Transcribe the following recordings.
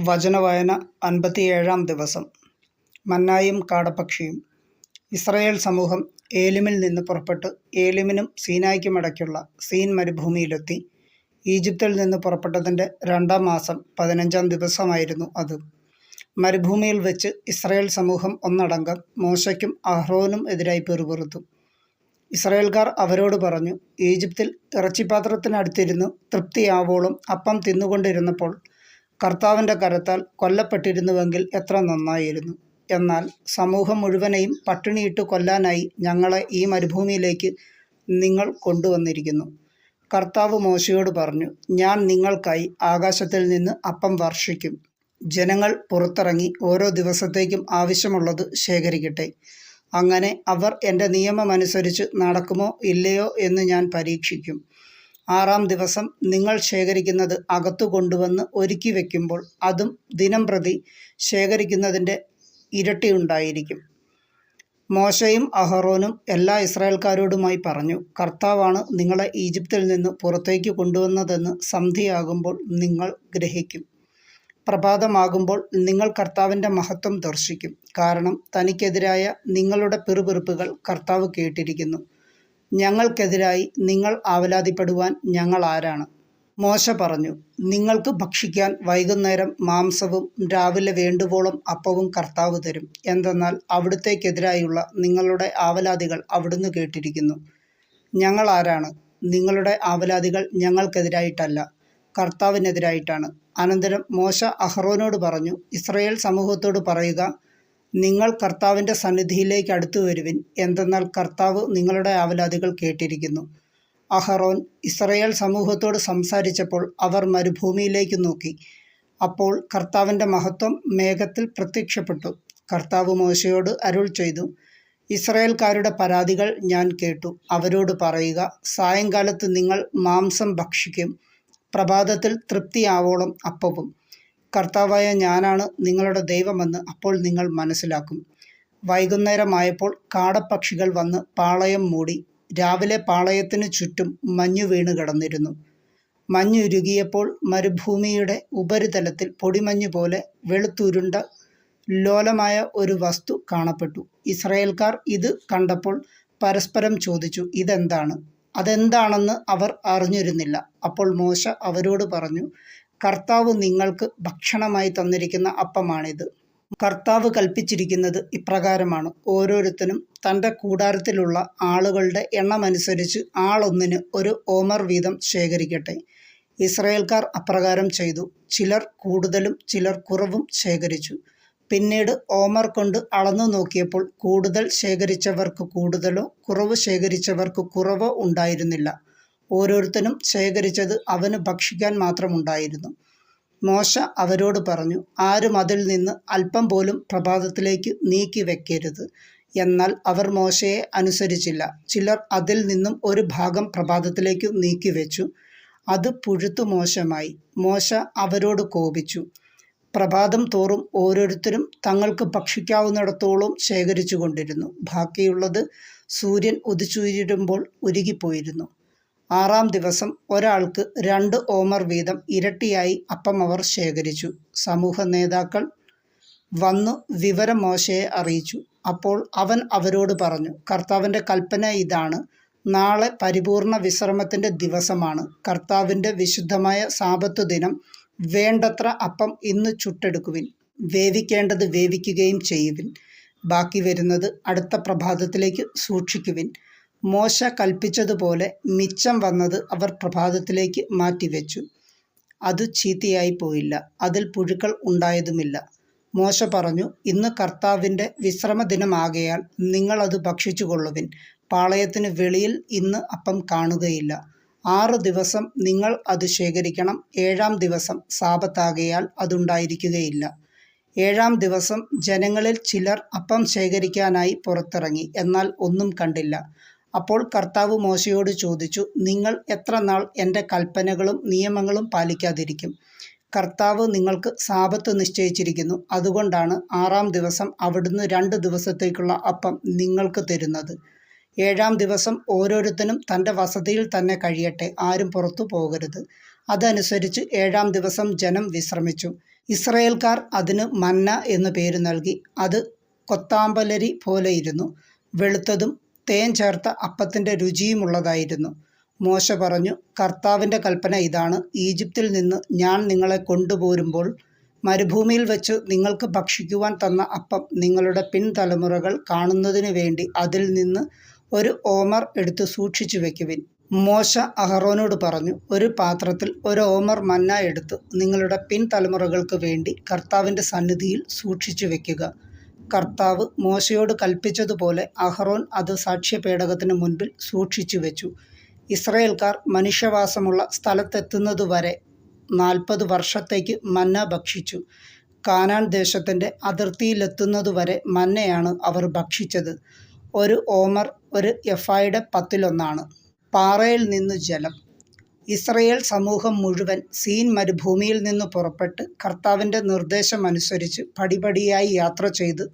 വചനവായന അൻപത്തിയേഴാം ദിവസം. മന്നായും കാടപ്പക്ഷിയും ഇസ്രയേൽ സമൂഹം ഏലിമിൽ നിന്ന് പുറപ്പെട്ട് ഏലിമിനും സീനായ്ക്കുമിടയ്ക്കുള്ള സീൻ മരുഭൂമിയിലെത്തി. ഈജിപ്തിൽ നിന്ന് പുറപ്പെട്ടതിന്റെ രണ്ടാം മാസം പതിനഞ്ചാം ദിവസമായിരുന്നു അത്. മരുഭൂമിയിൽ വെച്ച് ഇസ്രയേൽ സമൂഹം ഒന്നടങ്കം മോശയ്ക്കും അഹ്റോനും എതിരായി പെറുപെറുത്തു. ഇസ്രയേൽക്കാർ അവരോട് പറഞ്ഞു ഈജിപ്തിൽ ഇറച്ചിപ്പാത്രത്തിനടുത്തിരുന്ന് തൃപ്തിയാവോളം അപ്പം തിന്നുകൊണ്ടിരുന്നപ്പോൾ കർത്താവിന്റെ കരത്താൽ കൊല്ലപ്പെട്ടിരുന്നുവെങ്കിൽ എത്ര നന്നായിരുന്നു. എന്നാൽ സമൂഹം മുഴുവനെയും പട്ടിണിയിട്ട് കൊല്ലാനായി ഞങ്ങളെ ഈ മരുഭൂമിയിലേക്ക് നിങ്ങൾ കൊണ്ടുവന്നിരിക്കുന്നു. കർത്താവ് മോശയോട് പറഞ്ഞു ഞാൻ നിങ്ങൾക്കായി ആകാശത്തിൽ നിന്ന് അപ്പം വർഷിക്കും. ജനങ്ങൾ പുറത്തിറങ്ങി ഓരോ ദിവസത്തേക്കും ആവശ്യമുള്ളത് ശേഖരിക്കട്ടെ. അങ്ങനെ അവർ എന്റെ നിയമമനുസരിച്ച് നടക്കുമോ ഇല്ലയോ എന്ന് ഞാൻ പരീക്ഷിക്കും. ആറാം ദിവസം നിങ്ങൾ ശേഖരിക്കുന്നത് അകത്തു കൊണ്ടുവന്ന് ഒരുക്കി വയ്ക്കുമ്പോൾ അതും ദിനം പ്രതി ശേഖരിക്കുന്നതിന്റെ ഇരട്ടിയുണ്ടായിരിക്കും. മോശയും അഹറോനും എല്ലാ ഇസ്രായേൽക്കാരോടുമായി പറഞ്ഞു കർത്താവാണ് നിങ്ങളെ ഈജിപ്തിൽ നിന്ന് പുറത്തേക്ക് കൊണ്ടുവന്നതെന്ന് സന്ധിയാകുമ്പോൾ നിങ്ങൾ ഗ്രഹിക്കും. പ്രഭാതമാകുമ്പോൾ നിങ്ങൾ കർത്താവിന്റെ മഹത്വം ദർശിക്കും. കാരണം തനിക്കെതിരായ നിങ്ങളുടെ പിറുപിറുപ്പുകൾ കർത്താവ് കേട്ടിരിക്കുന്നു. ഞങ്ങൾക്കെതിരായി നിങ്ങൾ ആവലാതിപ്പെടുവാൻ ഞങ്ങൾ ആരാണ്? മോശ പറഞ്ഞു നിങ്ങൾക്ക് ഭക്ഷിക്കാൻ വൈകുന്നേരം മാംസവും രാവിലെ വേണ്ടുവോളം അപ്പവും കർത്താവ് തരും. എന്തെന്നാൽ അവിടുത്തേക്കെതിരായുള്ള നിങ്ങളുടെ ആവലാതികൾ അവിടുന്ന് കേട്ടിരിക്കുന്നു. ഞങ്ങൾ ആരാണ്? നിങ്ങളുടെ ആവലാതികൾ ഞങ്ങൾക്കെതിരായിട്ടല്ല കർത്താവിനെതിരായിട്ടാണ്. അനന്തരം മോശ അഹ്റോനോട് പറഞ്ഞു ഇസ്രയേൽ സമൂഹത്തോട് പറയുക നിങ്ങൾ കർത്താവിന്റെ സന്നിധിയിലേക്ക് അടുത്തു വരുവിൻ. എന്തെന്നാൽ കർത്താവ് നിങ്ങളുടെ ആവലാതികൾ കേട്ടിരിക്കുന്നു. അഹറോൻ ഇസ്രയേൽ സമൂഹത്തോട് സംസാരിച്ചപ്പോൾ അവർ മരുഭൂമിയിലേക്ക് നോക്കി. അപ്പോൾ കർത്താവിന്റെ മഹത്വം മേഘത്തിൽ പ്രത്യക്ഷപ്പെട്ടു. കർത്താവ് മോശയോട് അരുൾ ചെയ്തു ഇസ്രയേൽക്കാരുടെ പരാതികൾ ഞാൻ കേട്ടു. അവരോട് പറയുക സായങ്കാലത്ത് നിങ്ങൾ മാംസം ഭക്ഷിക്കും പ്രഭാതത്തിൽ തൃപ്തിയാവോളം അപ്പവും. കർത്താവായ ഞാനാണ് നിങ്ങളുടെ ദൈവമെന്ന് അപ്പോൾ നിങ്ങൾ മനസ്സിലാക്കും. വൈകുന്നേരമായപ്പോൾ കാടപ്പക്ഷികൾ വന്ന് പാളയം മൂടി രാവിലെ പാളയത്തിന് ചുറ്റും മഞ്ഞു വീണ് കിടന്നിരുന്നു. മഞ്ഞുരുകിയപ്പോൾ മരുഭൂമിയുടെ ഉപരിതലത്തിൽ പൊടിമഞ്ഞു പോലെ വെളുത്തുരുണ്ട ലോലമായ ഒരു വസ്തു കാണപ്പെട്ടു. ഇസ്രയേൽക്കാർ ഇത് കണ്ടപ്പോൾ പരസ്പരം ചോദിച്ചു ഇതെന്താണ്? അതെന്താണെന്ന് അവർ അറിഞ്ഞിരുന്നില്ല. അപ്പോൾ മോശ അവരോട് പറഞ്ഞു കർത്താവ് നിങ്ങൾക്ക് ഭക്ഷണമായി തന്നിരിക്കുന്ന അപ്പമാണിത്. കർത്താവ് കൽപ്പിച്ചിരിക്കുന്നത് ഇപ്രകാരമാണ്. ഓരോരുത്തരും തന്റെ കൂടാരത്തിലുള്ള ആളുകളുടെ എണ്ണമനുസരിച്ച് ആളൊന്നിന് ഒരു ഓമർ വീതം ശേഖരിക്കട്ടെ. ഇസ്രയേൽക്കാർ അപ്രകാരം ചെയ്തു. ചിലർ കൂടുതലും ചിലർ കുറവും ശേഖരിച്ചു. പിന്നീട് ഓമർ കൊണ്ട് അളന്നു നോക്കിയപ്പോൾ കൂടുതൽ ശേഖരിച്ചവർക്ക് കൂടുതലോ കുറവ് ശേഖരിച്ചവർക്ക് കുറവോ ഉണ്ടായിരുന്നില്ല. ഓരോരുത്തരും ശേഖരിച്ചത് അവന് ഭക്ഷിക്കാൻ മാത്രമുണ്ടായിരുന്നു. മോശ അവരോട് പറഞ്ഞു ആരും അതിൽ നിന്ന് അല്പം പോലും പ്രഭാതത്തിലേക്ക് നീക്കി വെക്കരുത്. എന്നാൽ അവർ മോശയെ അനുസരിച്ചില്ല. ചിലർ അതിൽ നിന്നും ഒരു ഭാഗം പ്രഭാതത്തിലേക്ക് നീക്കി വെച്ചു. അത് പുഴുത്തു മോശമായി. മോശ അവരോട് കോപിച്ചു. പ്രഭാതം തോറും ഓരോരുത്തരും തങ്ങൾക്ക് ഭക്ഷിക്കാവുന്നിടത്തോളം ശേഖരിച്ചു കൊണ്ടിരുന്നു. ബാക്കിയുള്ളത് സൂര്യൻ ഉദിച്ചുയരുമ്പോൾ ഉരുകിപ്പോയിരുന്നു. ആറാം ദിവസം ഒരാൾക്ക് രണ്ട് ഓമർ വീതം ഇരട്ടിയായി അപ്പം അവർ ശേഖരിച്ചു. സമൂഹ നേതാക്കൾ വന്നു വിവരം മോശയെ അറിയിച്ചു. അപ്പോൾ അവൻ അവരോട് പറഞ്ഞു കർത്താവിന്റെ കൽപ്പന ഇതാണ്. നാളെ പരിപൂർണ വിശ്രമത്തിന്റെ ദിവസമാണ്. കർത്താവിന്റെ വിശുദ്ധമായ സാപത്തു ദിനം വേണ്ടത്ര അപ്പം ഇന്ന് ചുട്ടെടുക്കുവിൻ. വേവിക്കേണ്ടത് വേവിക്കുകയും ചെയ്യുവിൻ. ബാക്കി വരുന്നത് അടുത്ത പ്രഭാതത്തിലേക്ക് സൂക്ഷിക്കുവിൻ. മോശ കൽപ്പിച്ചതുപോലെ മിച്ചം വന്നത് അവർ പ്രഭാതത്തിലേക്ക് മാറ്റിവെച്ചു. അത് ചീത്തയായി പോയില്ല. അതിൽ പുഴുക്കൾ ഉണ്ടായതുമില്ല. മോശ പറഞ്ഞു ഇന്ന് കർത്താവിന്റെ വിശ്രമദിനമാകയാൽ നിങ്ങളത് ഭക്ഷിച്ചു കൊള്ളുവിൻ പാളയത്തിന് വെളിയിൽ ഇന്ന് അപ്പം കാണുകയില്ല. ആറ് ദിവസം നിങ്ങൾ അത് ശേഖരിക്കണം. ഏഴാം ദിവസം സാപത്താകയാൽ അതുണ്ടായിരിക്കുകയില്ല. ഏഴാം ദിവസം ജനങ്ങളിൽ ചിലർ അപ്പം ശേഖരിക്കാനായി പുറത്തിറങ്ങി. എന്നാൽ ഒന്നും കണ്ടില്ല. അപ്പോൾ കർത്താവ് മോശയോട് ചോദിച്ചു നിങ്ങൾ എത്ര നാൾ എന്റെ കൽപ്പനകളും നിയമങ്ങളും പാലിക്കാതിരിക്കും? കർത്താവ് നിങ്ങൾക്ക് സാപത്ത് നിശ്ചയിച്ചിരിക്കുന്നു. അതുകൊണ്ടാണ് ആറാം ദിവസം അവിടുന്ന് രണ്ട് ദിവസത്തേക്കുള്ള അപ്പം നിങ്ങൾക്ക് തരുന്നത്. ഏഴാം ദിവസം ഓരോരുത്തരും തന്റെ വസതിയിൽ തന്നെ കഴിയട്ടെ ആരും പുറത്തു പോകരുത്. അതനുസരിച്ച് ഏഴാം ദിവസം ജനം വിശ്രമിച്ചു. ഇസ്രയേൽക്കാർ അതിന് മന്ന എന്നു പേര് നൽകി. അത് കൊത്താമ്പലരി പോലെയിരുന്നു വെളുത്തതും തേൻ ചേർത്ത അപ്പത്തിന്റെ രുചിയുമുള്ളതായിരുന്നു. മോശ പറഞ്ഞു കർത്താവിന്റെ കൽപ്പന ഇതാണ്. ഈജിപ്തിൽ നിന്ന് ഞാൻ നിങ്ങളെ കൊണ്ടുപോരുമ്പോൾ മരുഭൂമിയിൽ വെച്ച് നിങ്ങൾക്ക് ഭക്ഷിക്കുവാൻ തന്ന അപ്പം നിങ്ങളുടെ പിൻതലമുറകൾ കാണുന്നതിന് വേണ്ടി അതിൽ നിന്ന് ഒരു ഓമർ എടുത്ത് സൂക്ഷിച്ചു വെക്കുവിൻ മോശ അഹറോനോട് പറഞ്ഞു ഒരു പാത്രത്തിൽ ഒരു ഓമർ മന്ന എടുത്ത് നിങ്ങളുടെ പിൻതലമുറകൾക്ക് വേണ്ടി കർത്താവിന്റെ സന്നിധിയിൽ സൂക്ഷിച്ചു വെക്കുക കർത്താവ് മോശയോട് കൽപ്പിച്ചതുപോലെ അഹ്റോൻ അത് സാക്ഷ്യപേടകത്തിന് മുൻപിൽ സൂക്ഷിച്ചു വെച്ചു. ഇസ്രയേൽക്കാർ മനുഷ്യവാസമുള്ള സ്ഥലത്തെത്തുന്നതുവരെ നാൽപ്പത് വർഷത്തേക്ക് മന്ന ഭക്ഷിച്ചു. കാനാൻ ദേശത്തിന്റെ അതിർത്തിയിലെത്തുന്നതുവരെ മന്നയാണ് അവർ ഭക്ഷിച്ചത്. ഒരു ഓമർ ഒരു എഫായുടെ പത്തിലൊന്നാണ്. പാറയിൽ നിന്ന് ജലം. ഇസ്രയേൽ സമൂഹം മുഴുവൻ സീൻ മരുഭൂമിയിൽ നിന്ന് പുറപ്പെട്ട് കർത്താവിന്റെ നിർദ്ദേശമനുസരിച്ച് പടിപടിയായി യാത്ര ചെയ്ത്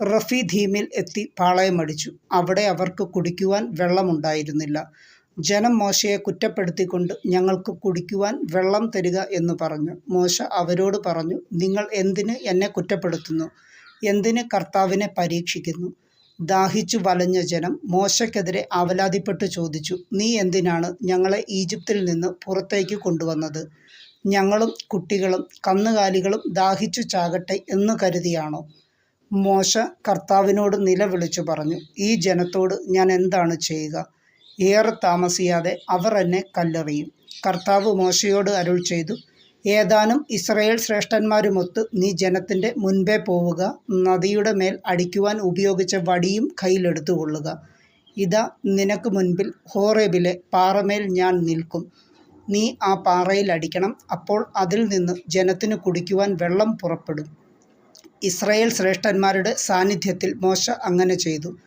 റഫീദീമിൽ എത്തി പാളയമടിച്ചു. അവിടെ അവർക്ക് കുടിക്കുവാൻ വെള്ളമുണ്ടായിരുന്നില്ല. ജനം മോശയെ കുറ്റപ്പെടുത്തിക്കൊണ്ട് ഞങ്ങൾക്ക് കുടിക്കുവാൻ വെള്ളം തരിക എന്ന് പറഞ്ഞു. മോശ അവരോട് പറഞ്ഞു നിങ്ങൾ എന്തിന് എന്നെ കുറ്റപ്പെടുത്തുന്നു? എന്തിന് കർത്താവിനെ പരീക്ഷിക്കുന്നു? ദാഹിച്ചു വലഞ്ഞ ജനം മോശയ്ക്കെതിരെ ആവലാതിപ്പെട്ട് ചോദിച്ചു നീ എന്തിനാണ് ഞങ്ങളെ ഈജിപ്തിൽ നിന്ന് പുറത്തേക്ക് കൊണ്ടുവന്നത്? ഞങ്ങളും കുട്ടികളും കന്നുകാലികളും ദാഹിച്ചു ചാകട്ടെ എന്ന് കരുതിയാണോ? മോശ കർത്താവിനോട് നിലവിളിച്ചു പറഞ്ഞു ഈ ജനത്തോട് ഞാൻ എന്താണ് ചെയ്യുക? ഏറെ താമസിയാതെ അവർ എന്നെ കല്ലെറിയും. കർത്താവ് മോശയോട് അരുൾ ചെയ്തു ഏതാനും ഇസ്രയേൽ ശ്രേഷ്ഠന്മാരുമൊത്ത് നീ ജനത്തിന്റെ മുൻപേ പോവുക നദിയുടെ മേൽ അടിക്കുവാൻ ഉപയോഗിച്ച വടിയും കയ്യിലെടുത്തുകൊള്ളുക ഇതാ നിനക്ക് മുൻപിൽ ഹോറേബിലെ പാറമേൽ ഞാൻ നിൽക്കും. നീ ആ പാറയിൽ അടിക്കണം അപ്പോൾ അതിൽ നിന്ന് ജനത്തിന് കുടിക്കുവാൻ വെള്ളം പുറപ്പെടും. ഇസ്രയേൽ ശ്രേഷ്ഠന്മാരുടെ സാന്നിധ്യത്തിൽ മോശ അങ്ങനെ ചെയ്തു.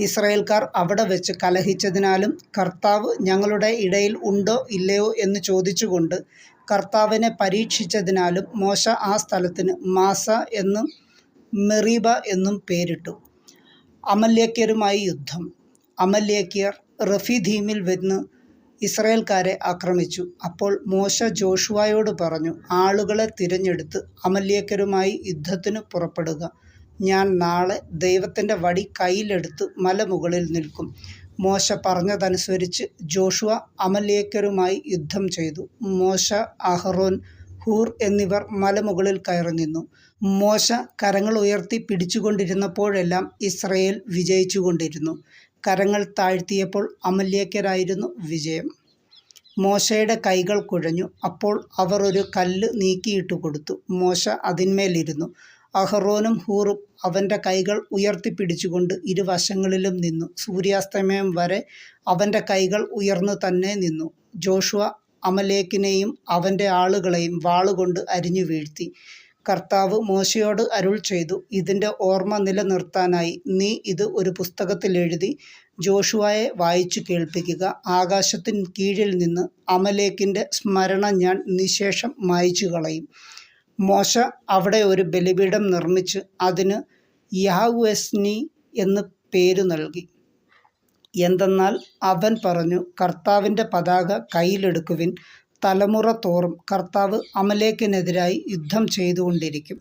ഇസ്രയേൽക്കാർ അവിടെ വെച്ച് കലഹിച്ചതിനാലും കർത്താവ് ഞങ്ങളുടെ ഇടയിൽ ഉണ്ടോ ഇല്ലയോ എന്ന് ചോദിച്ചുകൊണ്ട് കർത്താവിനെ പരീക്ഷിച്ചതിനാലും മോശ ആ സ്ഥലത്തിന് മാസ എന്നും മെറീബ എന്നും പേരിട്ടു. അമല്യക്കരുമായി യുദ്ധം. അമല്യക്കിയർ റഫീദീമിൽ വന്ന് ഇസ്രയേൽക്കാരെ ആക്രമിച്ചു. അപ്പോൾ മോശ ജോഷുവായോട് പറഞ്ഞു ആളുകളെ തിരഞ്ഞെടുത്ത് അമല്യക്കരുമായി യുദ്ധത്തിന് പുറപ്പെടുക. ഞാൻ നാളെ ദൈവത്തിന്റെ വടി കയ്യിലെടുത്ത് മലമുകളിൽ നിൽക്കും. മോശ പറഞ്ഞതനുസരിച്ച് ജോഷുവ അമലേക്കരുമായി യുദ്ധം ചെയ്തു. മോശ അഹറോൻ ഹൂർ എന്നിവർ മലമുകളിൽ കയറി നിന്നു. മോശ കരങ്ങൾ ഉയർത്തി പിടിച്ചുകൊണ്ടിരുന്നപ്പോഴെല്ലാം ഇസ്രയേൽ വിജയിച്ചുകൊണ്ടിരുന്നു. കരങ്ങൾ താഴ്ത്തിയപ്പോൾ അമല്യക്കരായിരുന്നു വിജയം. മോശയുടെ കൈകൾ കുഴഞ്ഞു. അപ്പോൾ അവർ ഒരു കല്ല് നീക്കിയിട്ട് കൊടുത്തു. മോശ അതിന്മേലിരുന്നു. അഹ്റോനും ഹൂറും അവന്റെ കൈകൾ ഉയർത്തിപ്പിടിച്ചുകൊണ്ട് ഇരുവശങ്ങളിലും നിന്നു. സൂര്യാസ്തമയം വരെ അവന്റെ കൈകൾ ഉയർന്നു തന്നെ നിന്നു. ജോഷുവ അമലേക്കിനെയും അവന്റെ ആളുകളെയും വാളുകൊണ്ട് അരിഞ്ഞു വീഴ്ത്തി. കർത്താവ് മോശയോട് അരുൾ ചെയ്തു. ഇതിന്റെ ഓർമ്മ നിലനിർത്താനായി നീ ഇത് ഒരു പുസ്തകത്തിൽ എഴുതി ജോഷുവായെ വായിച്ചു കേൾപ്പിക്കുക. ആകാശത്തിന് കീഴിൽ നിന്ന് അമലേക്കിന്റെ സ്മരണ ഞാൻ നിശേഷം മായച്ചു കളയും മോശ അവിടെ ഒരു ബലിപീഠം നിർമ്മിച്ച് അതിന് യാഹുവെസ്നി എന്ന് പേരു നൽകി. എന്തെന്നാൽ അവൻ പറഞ്ഞു കർത്താവിന്റെ പതാക കയ്യിലെടുക്കുവിൻ. തലമുറ തോറും കർത്താവ് അമലേക്കിനെതിരായി യുദ്ധം ചെയ്തുകൊണ്ടിരിക്കും.